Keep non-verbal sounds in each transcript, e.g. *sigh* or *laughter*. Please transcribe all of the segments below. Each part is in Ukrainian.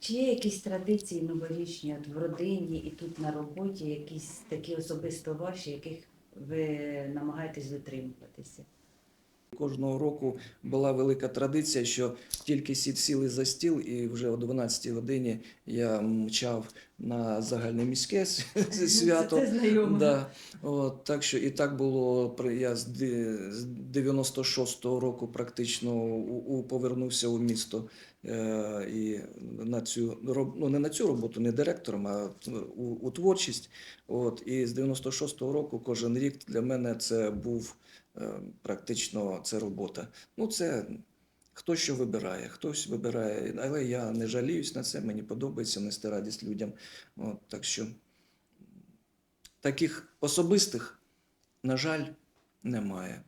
Чи є якісь традиції новорічні от в родині і тут на роботі, якісь такі особисто ваші, яких ви намагаєтесь дотримуватися? Кожного року була велика традиція, що тільки сі- сіли за стіл, і вже о 12 годині я мчав на загальноміське с- *laughs* свято. Це, це знайомо. Да. От, так що і так було. Я з ди- з 96-го року практично у, у, повернувся у місто е, і на цю ну, не на цю роботу, не директором, а у, у творчість. От, і з 96-го року кожен рік для мене це був практично це робота. Ну, це хто що вибирає, хтось вибирає, але я не жаліюсь на це, мені подобається нести радість людям. От, так що таких особистих, на жаль, немає.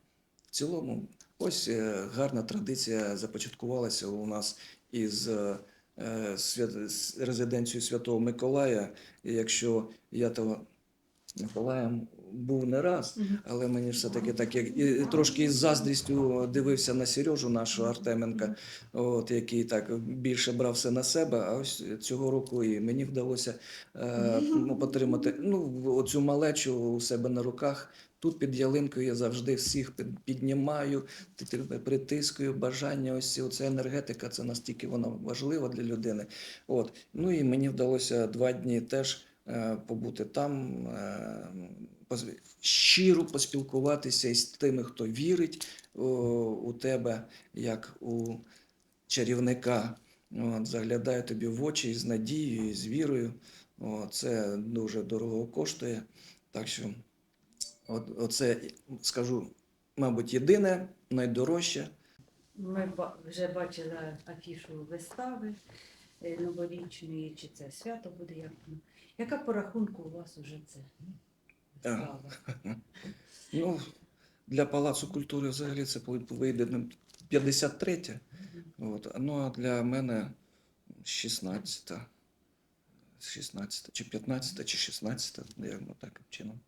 В цілому, ось е, гарна традиція започаткувалася у нас із е, резиденцією Святого Миколая. Якщо я того Миколаєм був не раз, але мені все-таки так, як і трошки із заздрістю дивився на Сережу, нашого Артеменка, от, який так більше брав все на себе. А ось цього року і мені вдалося е, ну, потримати ну, оцю малечу у себе на руках. Тут під ялинкою я завжди всіх піднімаю, ти- ти- притискую бажання. Ось ці- оця енергетика, це настільки вона важлива для людини. От. Ну і мені вдалося два дні теж побути там, е, щиро поспілкуватися із тими, хто вірить у тебе, як у чарівника. От, заглядає тобі в очі з надією, і з вірою. О, це дуже дорого коштує. Так що, от, оце, скажу, мабуть, єдине, найдорожче. Ми вже бачили афішу вистави е, новорічної, чи це свято буде як. Яка по рахунку у вас уже це вистава? *laughs* Ну, для Палацу культури взагалі це вийде ну, 53. От. Ну а для мене 16. 16 чи 15 чи 16, наверно, таким чином.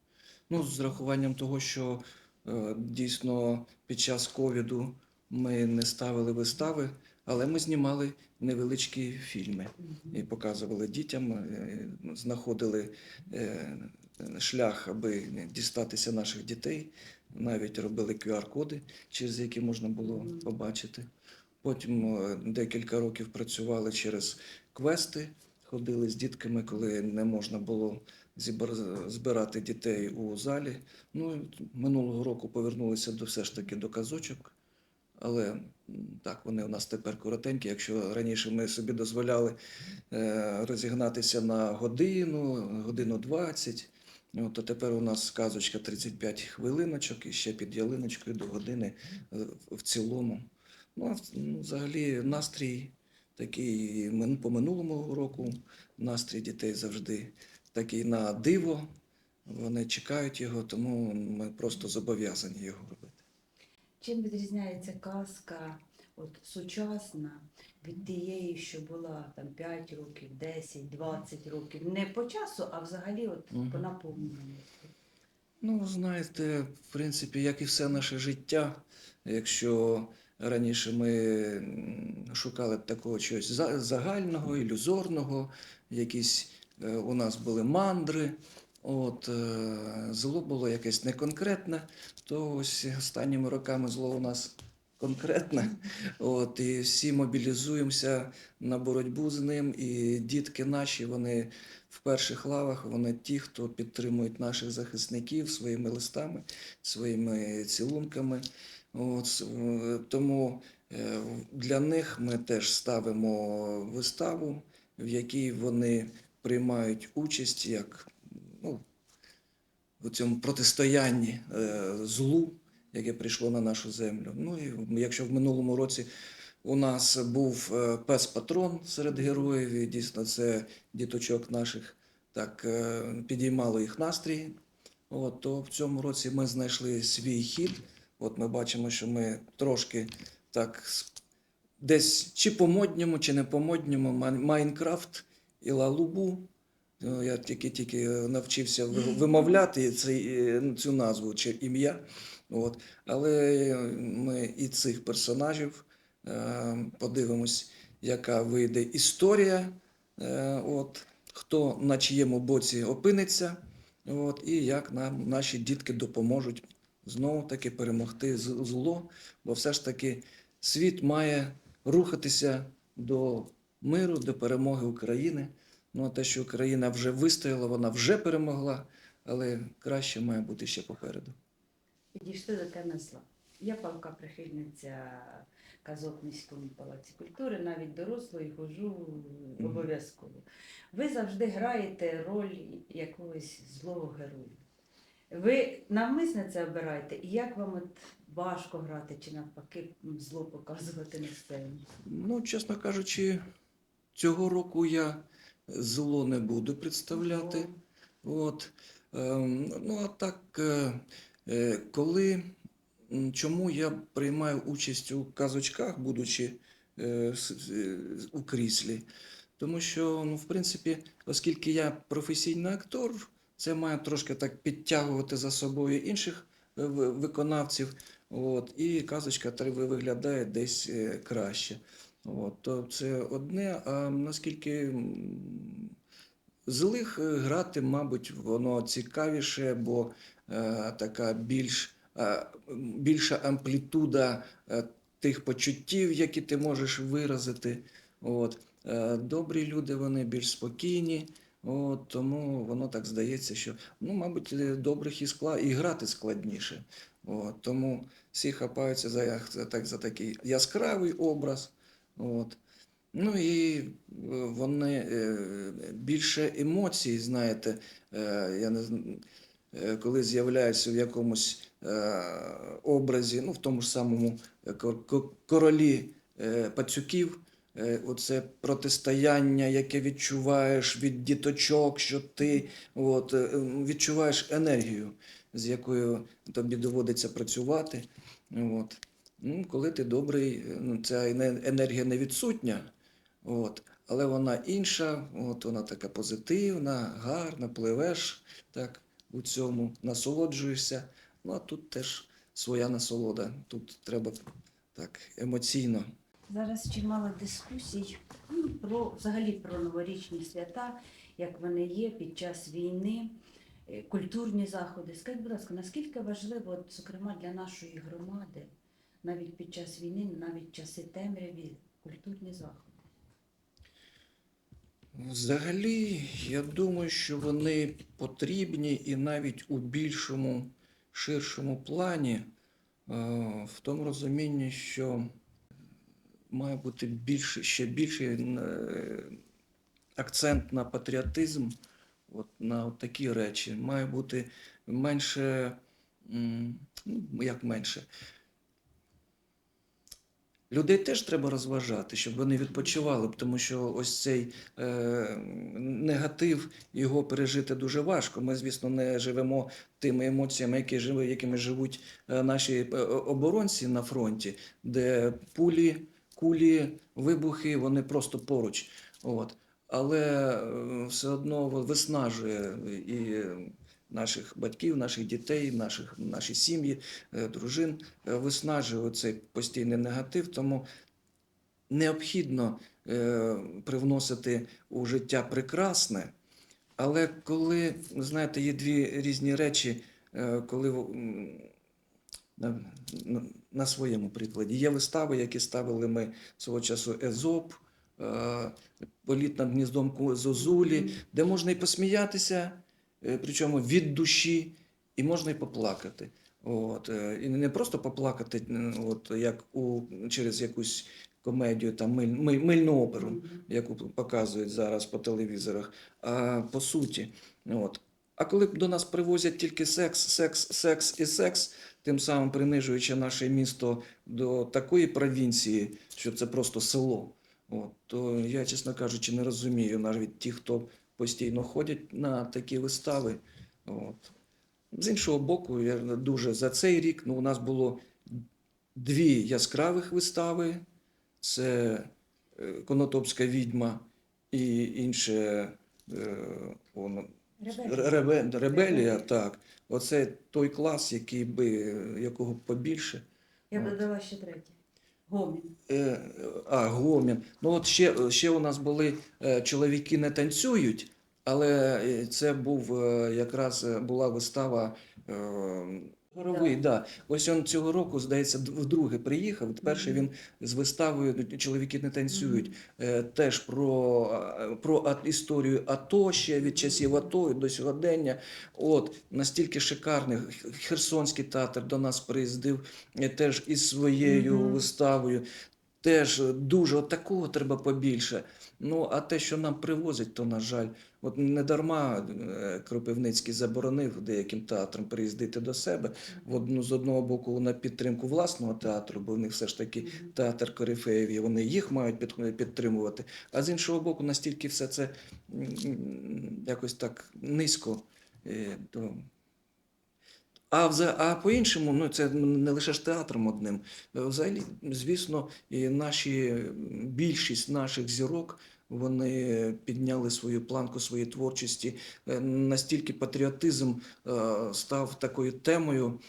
Ну, з рахуванням того, що е, дійсно під час ковіду ми не ставили вистави, але ми знімали невеличкі фільми і показували дітям, е, знаходили е, шлях, аби дістатися наших дітей. Навіть робили QR-коди, через які можна було побачити. Потім е, декілька років працювали через квести, ходили з дітками, коли не можна було збирати дітей у залі. Ну, минулого року повернулися до все ж таки до казочок. Але так, вони у нас тепер коротенькі. Якщо раніше ми собі дозволяли е, розігнатися на годину, годину 20, то тепер у нас казочка 35 хвилиночок і ще під ялиночкою до години е, в цілому. Ну, ну, взагалі настрій такий по минулому року. Настрій дітей завжди такий на диво. Вони чекають його, тому ми просто зобов'язані його робити. Чим відрізняється казка от, сучасна від тієї, що була там 5 років, 10, 20 років? Не по часу, а взагалі от, Мгм. по наповненню. Ну, знаєте, в принципі, як і все наше життя, якщо раніше ми шукали такого чогось загального, ілюзорного, якісь е, у нас були мандри, от, е, зло було якесь неконкретне, то ось останніми роками зло у нас конкретне. От, і всі мобілізуємося на боротьбу з ним, і дітки наші, вони в перших лавах вони ті, хто підтримують наших захисників своїми листами, своїми цілунками. От, тому е, для них ми теж ставимо виставу, в якій вони приймають участь як у цьому протистоянні е, злу, яке прийшло на нашу землю. Ну і якщо в минулому році у нас був е, пес-патрон серед героїв, і дійсно це діточок наших так е, підіймало їх настрій. От, то в цьому році ми знайшли свій хід. От ми бачимо, що ми трошки так десь чи по-модньому, чи не по-модньому Майнкрафт і Лалубу. Е, Я тільки-тільки навчився вимовляти цей, е, цю назву чи ім'я. От. Але ми і цих персонажів е, подивимось, яка вийде історія е, от, хто на чиєму боці опиниться, от, і як нам наші дітки допоможуть знову таки перемогти зло, бо все ж таки світ має рухатися до миру, до перемоги України. Ну, а те, що Україна вже вистояла, вона вже перемогла, але краще має бути ще попереду. Підійшли до теми зла. Я палка прихильниця казок в міському палаці культури, навіть дорослої хожу обов'язково. Ви завжди граєте роль якогось злого героя. Ви навмисне це обираєте, і як вам от важко грати чи навпаки зло показувати на сцені? Ну, чесно кажучи, цього року я зло не буду представляти. От. Ем, ну, а так, е, е, коли, чому я приймаю участь у казочках, будучи е, у кріслі? Тому що, ну, в принципі, оскільки я професійний актор, це має трошки так підтягувати за собою інших виконавців. От, і казочка виглядає десь краще. От, це одне. А наскільки злих е, грати, мабуть, воно цікавіше, бо е, така більш, е, більша амплітуда е, тих почуттів, які ти можеш виразити. От. Е, добрі люди, вони більш спокійні. От, тому воно так здається, що ну, мабуть, е, добрих і скла і грати складніше. От, тому всі хапаються за, так, за такий яскравий образ. От. Ну і е, вони е, більше емоцій, знаєте, е, я не коли з'являються в якомусь образі, ну в тому ж самому кор- ко- королі пацюків, оце протистояння, яке відчуваєш від діточок, що ти от, відчуваєш енергію, з якою тобі доводиться працювати. От. Ну, коли ти добрий, е, ну, ця енергія не відсутня, от, але вона інша, от, вона така позитивна, гарна, пливеш так, у цьому, насолоджуєшся. Ну, а тут теж своя насолода. Тут треба так емоційно. Зараз чимало дискусій ну, про взагалі про новорічні свята, як вони є під час війни, е, культурні заходи. Скажіть, будь ласка, наскільки важливо, зокрема для нашої громади, навіть під час війни, навіть часи темряві, культурні заходи? Взагалі, я думаю, що вони потрібні і навіть у більшому, ширшому плані, е, в тому розумінні, що має бути більше, ще більший е, акцент на патріотизм, от, на от такі речі. Має бути менше, ну, як менше. Людей теж треба розважати, щоб вони відпочивали, тому що ось цей е, негатив його пережити дуже важко. Ми, звісно, не живемо тими емоціями, які живе, якими живуть е, наші е, оборонці на фронті, де пулі, кулі, вибухи, вони просто поруч. От. Але е, все одно виснажує і наших батьків, наших дітей, наших, наші сім'ї, е, дружин е, виснажує цей постійний негатив, тому необхідно е, привносити у життя прекрасне. Але коли, знаєте, є дві різні речі, коли на, своєму прикладі. Є вистави, які ставили ми свого часу Езоп, політ над гніздом Зозулі, де можна і посміятися, причому від душі, і можна і поплакати. От, е, і не просто поплакати, от, як у, через якусь комедію, там, миль, миль- мильну оперу, Мгм. яку показують зараз по телевізорах, а по суті. От. А коли до нас привозять тільки секс, секс, секс і секс, тим самим принижуючи наше місто до такої провінції, що це просто село, от, то я, чесно кажучи, не розумію навіть ті, хто постійно ходять на такі вистави. От. З іншого боку, я дуже за цей рік ну, у нас було дві яскравих вистави. Це е, Конотопська відьма і інше е, воно, ребелія. Ребелія. Так. Оце той клас, який би, якого побільше. Я додала ще третє. Гомін. Е, а, Гомін. Ну от ще, ще у нас були е, чоловіки не танцюють, але е, це був якраз була вистава. Горовий, да. Ось він цього року, здається, вдруге приїхав. Перший він з виставою Чоловіки не танцюють. Е, теж про, е, про а- історію АТО ще від часів АТО до сьогодення. От настільки шикарний Херсонський театр до нас приїздив е, теж із своєю виставою. Теж дуже от такого треба побільше. Ну а те, що нам привозять, то на жаль, от не дарма е, Кропивницький заборонив деяким театрам приїздити до себе. В одну з одного боку на підтримку власного театру, бо в них все ж таки театр корифеїв, і вони їх мають підтримувати. А з іншого боку, настільки все це якось так низько. е, То... А, вза- а по-іншому, ну це не лише ж театром одним. Е, Взагалі, звісно, і наші більшість наших зірок. Вони підняли свою планку своєї творчості. Е, Настільки патріотизм е, став такою темою,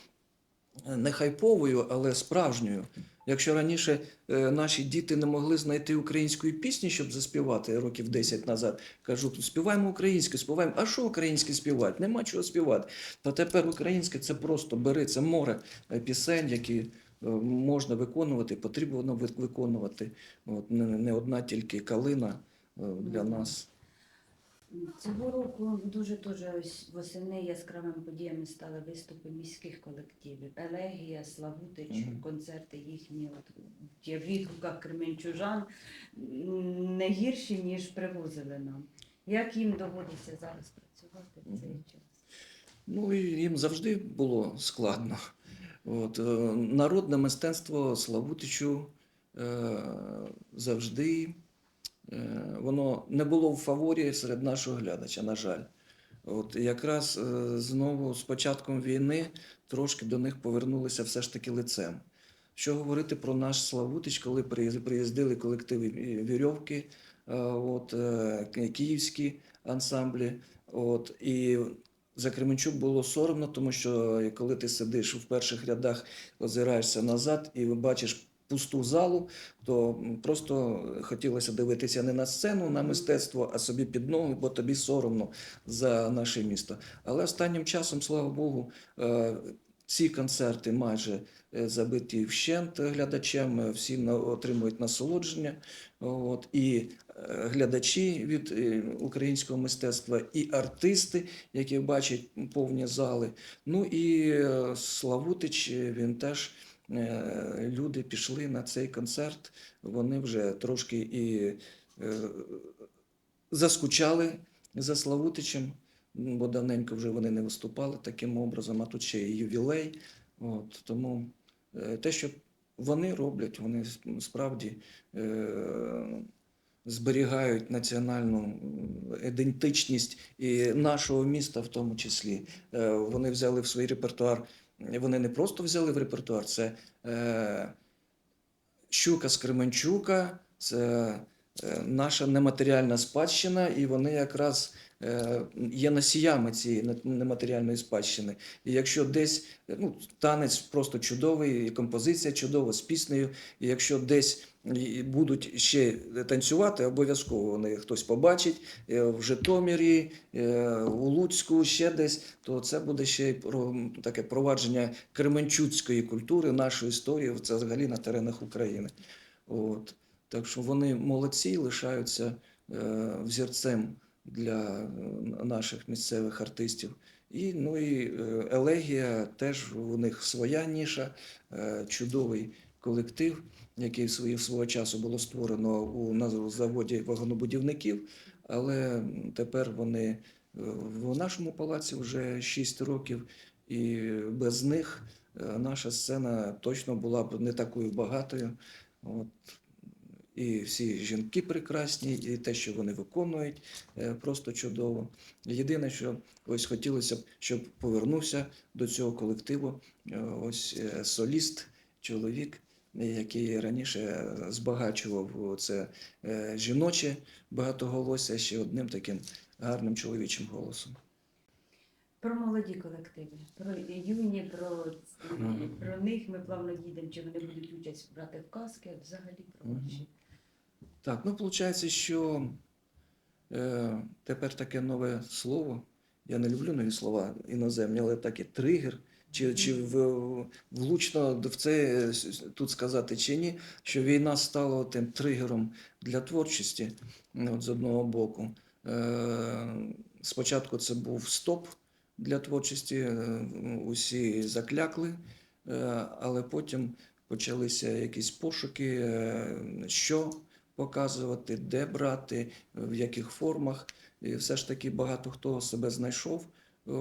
не хайповою, але справжньою. Якщо раніше е, наші діти не могли знайти української пісні, щоб заспівати років 10 назад, кажуть, співаємо українське, співаємо. А що українське співати? Нема чого співати. Та тепер українське це просто бери, це море е, пісень, які е, можна виконувати, потрібно виконувати. От, не, одна тільки калина для нас. Цього року дуже дуже ось восени яскравими подіями стали виступи міських колективів. Елегія, Славутич, концерти їхні от, є в відгуках кременчужан не гірші, ніж привозили нам. Як їм доводиться зараз працювати в цей час? Ну і їм завжди було складно. От, е, народне мистецтво Славутичу е, завжди воно не було в фаворі серед нашого глядача, на жаль. От якраз е, знову з початком війни трошки до них повернулися все ж таки лицем. Що говорити про наш Славутич, коли приїздили колективи е, вірьовки, е, от, е, київські ансамблі. От, і за Кременчук було соромно, тому що е, коли ти сидиш в перших рядах, озираєшся назад і бачиш пусту залу, то просто хотілося дивитися не на сцену, на мистецтво, а собі під ноги, бо тобі соромно за наше місто. Але останнім часом, слава Богу, е, ці концерти майже е, забиті вщент глядачем, е, всі отримують насолодження. От, і глядачі від українського мистецтва, і артисти, які бачать повні зали. Ну і Славутич, він теж. Е, Люди пішли на цей концерт, вони вже трошки і е, заскучали за Славутичем, бо давненько вже вони не виступали таким образом, а тут ще і ювілей. От, тому е, те, що вони роблять, вони справді зберігають національну ідентичність і нашого міста в тому числі. Вони взяли в свій репертуар. Вони не просто взяли в репертуар, це е, щука з Кременчука, це е, наша нематеріальна спадщина, і вони якраз є носіями цієї нематеріальної спадщини. І якщо десь е, ну, танець просто чудовий, композиція чудова з піснею, і якщо десь будуть ще танцювати, обов'язково вони хтось побачить е, в Житомирі, е, у Луцьку, ще десь, то це буде ще й таке провадження кременчуцької культури, нашої історії, це взагалі на теренах України. От. Так що вони молодці, лишаються е, взірцем для е, наших місцевих артистів. І, ну, і е, Елегія теж у них своя ніша, е, чудовий колектив, який свого часу було створено у на заводі вагонобудівників, але тепер вони в нашому палаці вже 6 років, і без них наша сцена точно була б не такою багатою. От. І всі жінки прекрасні, і те, що вони виконують, е, просто чудово. Єдине, що ось хотілося б, щоб повернувся до цього колективу е, ось е, соліст, чоловік, який раніше збагачував це жіноче багатоголосся ще одним таким гарним чоловічим голосом. Про молоді колективи, про юні, про, про них ми плавно дійдемо, чи вони будуть участь брати в казки, а взагалі про ваші. Так, ну виходить, що е, тепер таке нове слово. Я не люблю нові слова іноземні, але таке тригер. Чи, чи в, влучно в це тут сказати чи ні, що війна стала тим тригером для творчості от, з одного боку. Е, спочатку це був стоп для творчості, е, усі заклякли, е, але потім почалися якісь пошуки, е, що показувати, де брати, в яких формах. І все ж таки багато хто себе знайшов у,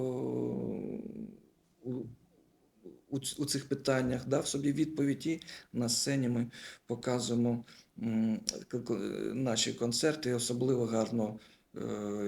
у, цих питаннях, дав собі відповідь, і на сцені ми показуємо наші концерти. Особливо гарно е,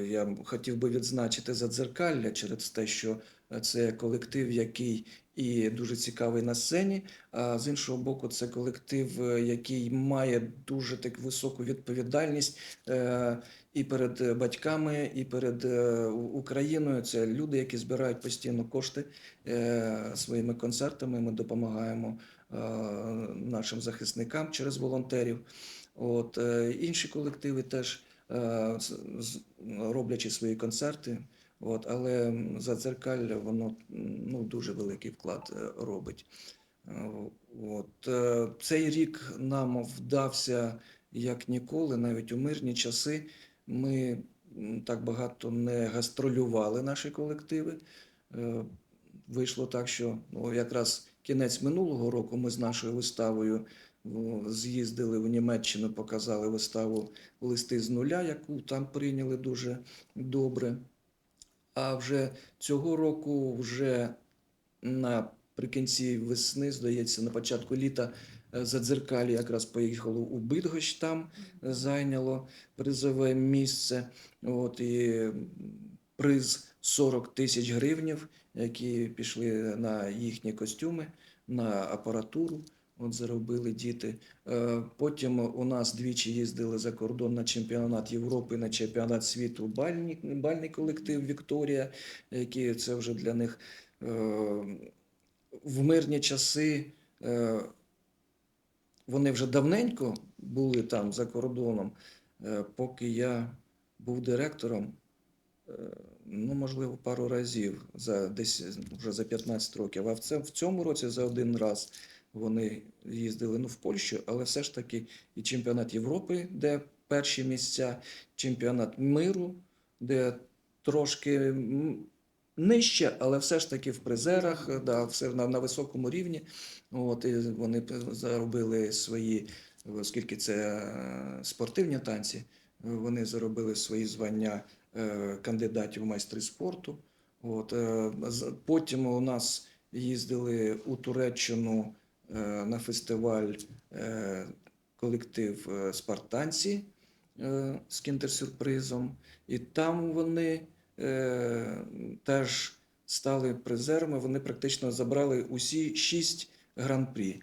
я б хотів би відзначити задзеркалля через те, що це колектив, який і дуже цікавий на сцені, а з іншого боку, це колектив, е, який має дуже так високу відповідальність е, і перед е, батьками, і перед е, Україною. Це люди, які збирають постійно кошти е, своїми концертами. Ми допомагаємо е, нашим захисникам через волонтерів. От е, інші колективи теж е, роблячи свої концерти. От, але задзеркалля воно ну, дуже великий вклад е, робить. Е, От, е, цей рік нам вдався як ніколи, навіть у мирні часи. Ми так багато не гастролювали наші колективи. Е, Вийшло так, що ну, якраз кінець минулого року ми з нашою виставою з'їздили в Німеччину, показали виставу Листи з нуля, яку там прийняли дуже добре. А вже цього року, вже наприкінці весни, здається, на початку літа е, Задзеркалі якраз поїхало у Бидгощ, там зайняло призове місце. От, і приз 40 тисяч гривнів, які пішли на їхні костюми, на апаратуру. От заробили діти. Е, Потім у нас двічі їздили за кордон на чемпіонат Європи, на чемпіонат світу бальні, бальний колектив Вікторія, які це вже для них е, в мирні часи. е, Вони вже давненько були там за кордоном, поки я був директором. Е, Ну, можливо, пару разів за десь вже за 15 років. А в це в цьому році за один раз вони їздили ну, в Польщу, але все ж таки і чемпіонат Європи, де перші місця, чемпіонат миру, де трошки нижче, але все ж таки в призерах, да, все на, на високому рівні. От, і вони заробили свої, оскільки це е, спортивні танці, вони заробили свої звання кандидатів в майстри спорту. От, е, потім у нас їздили у Туреччину е, на фестиваль е, колектив е, Спартанці е, з кінтерсюрпризом. І там вони е, теж стали призерами. Вони практично забрали усі шість гран-прі.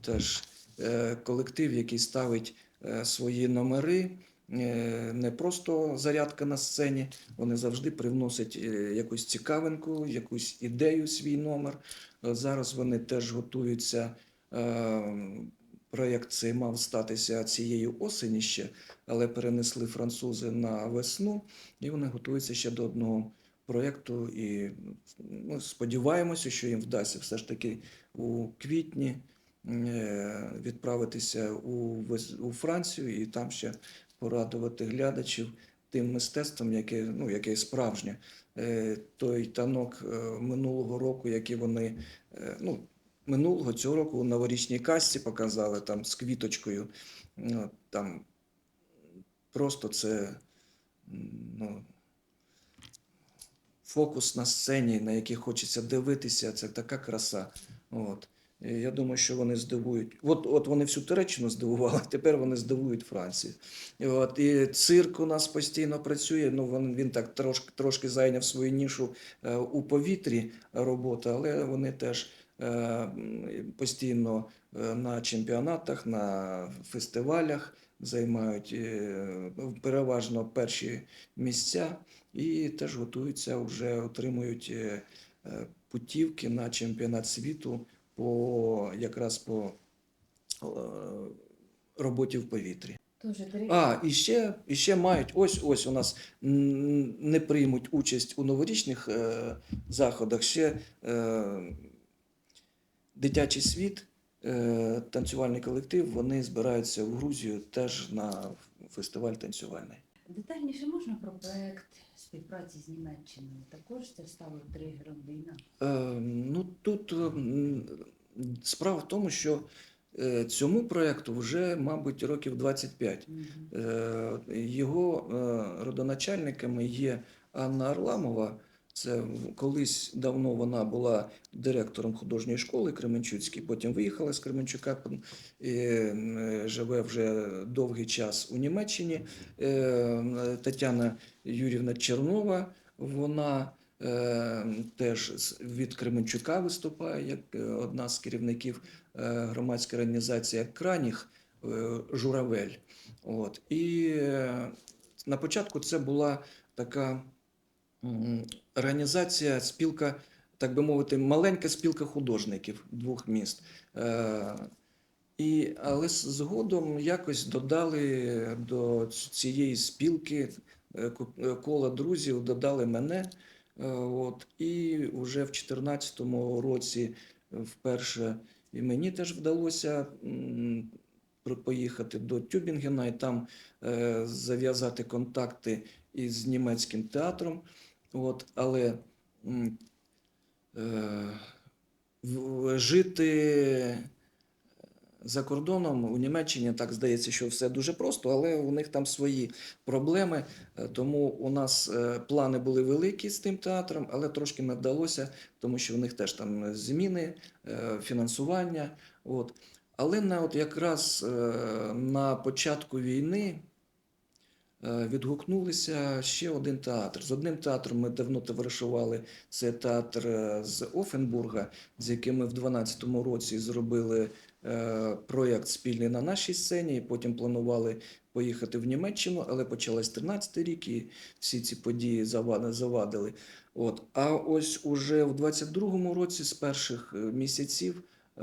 Теж е, колектив, який ставить е, свої номери. Е, Не просто зарядка на сцені, вони завжди привносять е, якусь цікавинку, якусь ідею свій номер. Зараз вони теж готуються. е, Проєкт цей мав статися цієї осені ще, але перенесли французи на весну, і вони готуються ще до одного проєкту. І ну, сподіваємося, що їм вдасться все ж таки у квітні відправитися у Францію і там ще порадувати глядачів тим мистецтвом, яке, ну, яке справжнє. Е, Той танок е, минулого року, який вони е, ну, минулого цього року у новорічній касті показали там з квіточкою. Ну, там просто це ну, фокус на сцені, на який хочеться дивитися, це така краса. От. І я думаю, що вони здивують. От, от вони всю Туреччину здивували, *laughs* тепер вони здивують Францію. От, і цирк у нас постійно працює. Ну, він, він так трошки, трошки зайняв свою нішу е, у повітрі робота, але вони теж е, постійно е, на чемпіонатах, на фестивалях займають е, переважно перші місця. і теж готуються, вже отримують е, е, путівки на чемпіонат світу по якраз по е, роботі в повітрі. Три. А, і ще, і ще мають ось ось у нас не приймуть участь у новорічних е, заходах. Ще е, дитячий світ, е, танцювальний колектив, вони збираються в Грузію теж на фестиваль танцювальний. Детальніше можна про проект співпраці з Німеччиною. Також це стало тригером війна. Е, ну тут е, справа в тому, що е, цьому проєкту вже, мабуть, років 25. Угу. Е, Його е, родоначальниками є Анна Арламова. Це колись давно вона була директором художньої школи Кременчуцькій, потім виїхала з Кременчука і живе вже довгий час у Німеччині. Е, Тетяна Юрівна Чернова, вона е, теж від Кременчука виступає як е, одна з керівників громадської організації Краніх Журавель. От. І на початку це була така організація, спілка, так би мовити, маленька спілка художників двох міст. Е, І, але згодом якось додали до цієї спілки е, е, кола друзів, додали мене. От, і вже в 2014 році вперше і мені теж вдалося поїхати до Тюбінгена і там зав'язати контакти із німецьким театром. От, але е, жити за кордоном у Німеччині так здається, що все дуже просто, але у них там свої проблеми. Е, Тому у нас е, плани були великі з тим театром, але трошки не вдалося, тому що у них теж там зміни, е, фінансування. От. Але на от якраз е, на початку війни е, відгукнулися ще один театр. З одним театром ми давно товаришували. Це театр е, з Офенбурга, з яким ми в 2012 році зробили е, проєкт спільний на нашій сцені. І потім планували поїхати в Німеччину, але почалась 13 рік, і всі ці події завад- завадили. От. А ось уже в 22-му році, з перших е, місяців, е,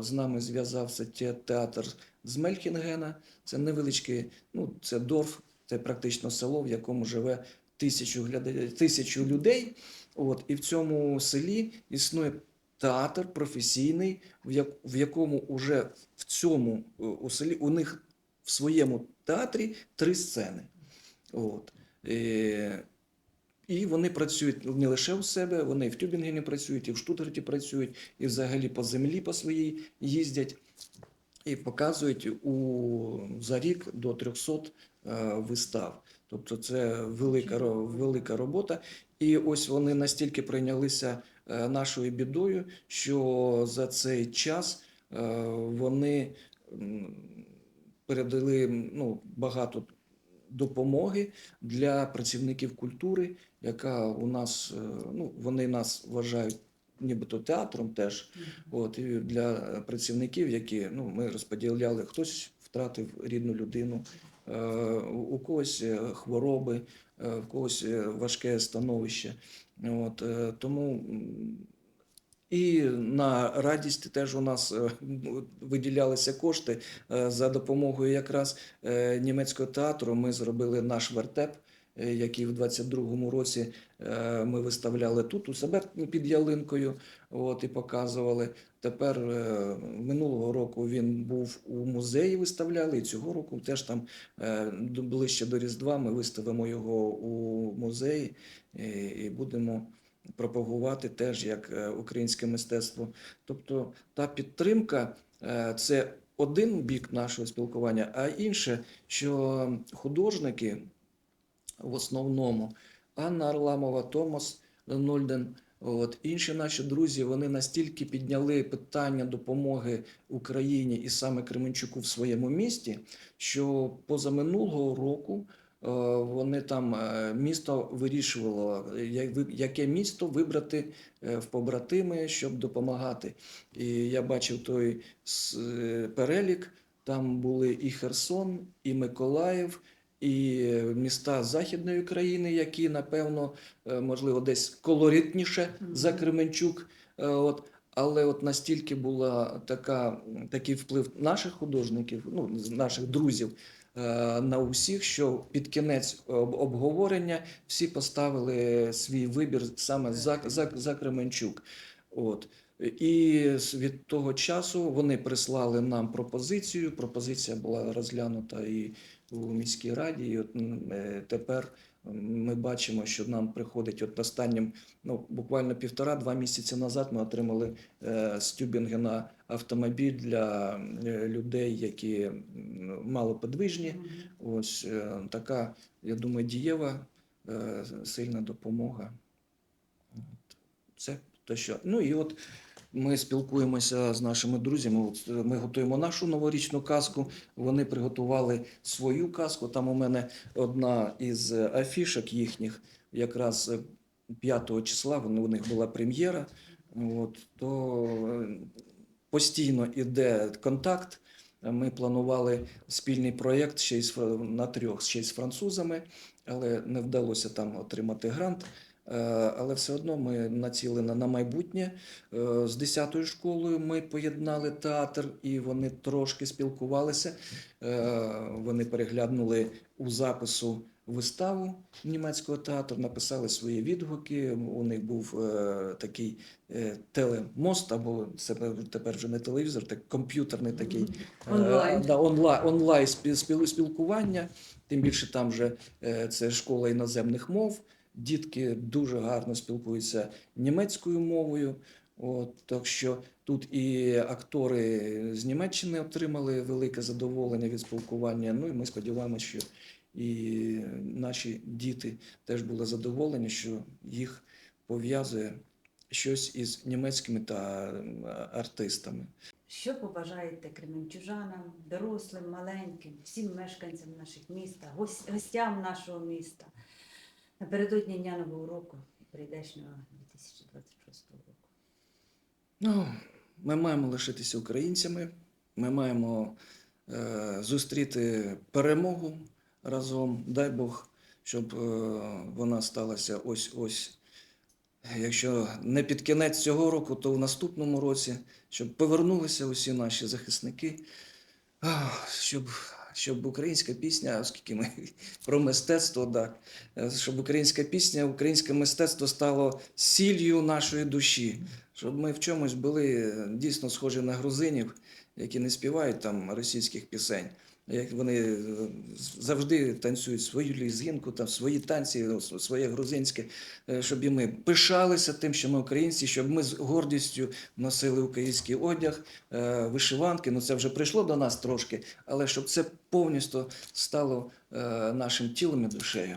з нами зв'язався те- театр з Мелькінгена. Це невеличкий, ну це Дорф, це практично село, в якому живе тисячу, гляда... тисячу людей. От, і в цьому селі існує театр професійний, в, як... в якому уже в цьому е, у селі у них в своєму театрі три сцени. От. Е... І вони працюють не лише у себе, вони і в Тюбінгені працюють, і в Штутгарті працюють, і взагалі по землі по своїй їздять і показують у, за рік до 300 е, вистав. Тобто це велика, велика робота. І ось вони настільки прийнялися е, нашою бідою, що за цей час е, вони передали ну, багато допомоги для працівників культури, яка у нас, ну, вони нас вважають нібито театром теж. От, і для працівників, які ну, ми розподіляли, хтось втратив рідну людину, е, у у когось е, хвороби, е, в когось е, важке становище. От, е, тому і на радість теж у нас е, виділялися кошти е, за допомогою якраз е, німецького театру. Ми зробили наш вертеп, е, який в 22-му році е, ми виставляли тут у себе під ялинкою. От і показували. Тепер е, минулого року він був у музеї, виставляли, і цього року теж там ближче до Різдва ми виставимо його у музеї і, будемо пропагувати теж як українське мистецтво. Тобто та підтримка це один бік нашого спілкування, а інше, що художники в основному Анна Арламова, Томас Нольден. От інші наші друзі вони настільки підняли питання допомоги Україні і саме Кременчуку в своєму місті, що позаминулого року е, вони там е, місто вирішувало, яке місто вибрати е, в побратими, щоб допомагати. І я бачив той перелік. Там були і Херсон, і Миколаїв, і міста Західної України, які, напевно, е, можливо, десь колоритніше за Кременчук. Е, От. Але от настільки була така, такий вплив наших художників, ну, наших друзів е, на усіх, що під кінець обговорення всі поставили свій вибір саме за, за, за Кременчук. От. І від того часу вони прислали нам пропозицію. Пропозиція була розглянута і у міській раді. І от е, тепер ми бачимо, що нам приходить от останнім, ну буквально півтора-два місяці назад ми отримали е, з Тюбінгена автомобіль для е, людей, які малоподвижні. Ось така, я думаю, дієва сильна допомога. Це те, що. Ну і от ми спілкуємося з нашими друзями. Е, ми готуємо нашу новорічну казку. Вони приготували свою казку. Там у мене одна із е, афішок їхніх, якраз е, 5 числа. У них була прем'єра. От, то е, постійно іде контакт. Ми планували спільний проєкт ще й на трьох, ще й з французами, але не вдалося там отримати грант. Е, Але все одно ми націлені на майбутнє. Е, З 10-ю школою ми поєднали театр, і вони трошки спілкувалися. Е, Вони переглянули у запису виставу німецького театру, написали свої відгуки. У них був такий телемост, або це тепер вже не телевізор, так комп'ютерний такий Онлайн. Да, онлайн, онлайн спіл- спіл- спілкування. Тим більше там же е, це школа іноземних мов. Дітки дуже гарно спілкуються німецькою мовою. От, так що тут і актори з Німеччини отримали велике задоволення від спілкування. Ну і ми сподіваємося, що і наші діти теж були задоволені, що їх пов'язує щось із німецькими та артистами. Що побажаєте кременчужанам, дорослим, маленьким, всім мешканцям наших міста, гос- гостям нашого міста напередодні Дня Нового року і прийдешнього 2026 року? Ну, ми маємо лишитися українцями, ми маємо е, зустріти перемогу разом. Дай Бог, щоб е, вона сталася ось ось. Якщо не під кінець цього року, то в наступному році, щоб повернулися усі наші захисники, щоб, щоб українська пісня, оскільки ми *laughs* про мистецтво, так, е, щоб українська пісня, українське мистецтво стало сіллю нашої душі щоб ми в чомусь були е, дійсно схожі на грузинів, які не співають там російських пісень. Як вони е, завжди танцюють свою лізгінку, там свої танці, е, своє грузинське, е, щоб і ми пишалися тим, що ми українці, щоб ми з гордістю носили український одяг, е, вишиванки. Ну це вже прийшло до нас трошки, але щоб це повністю стало нашим тілом і душею.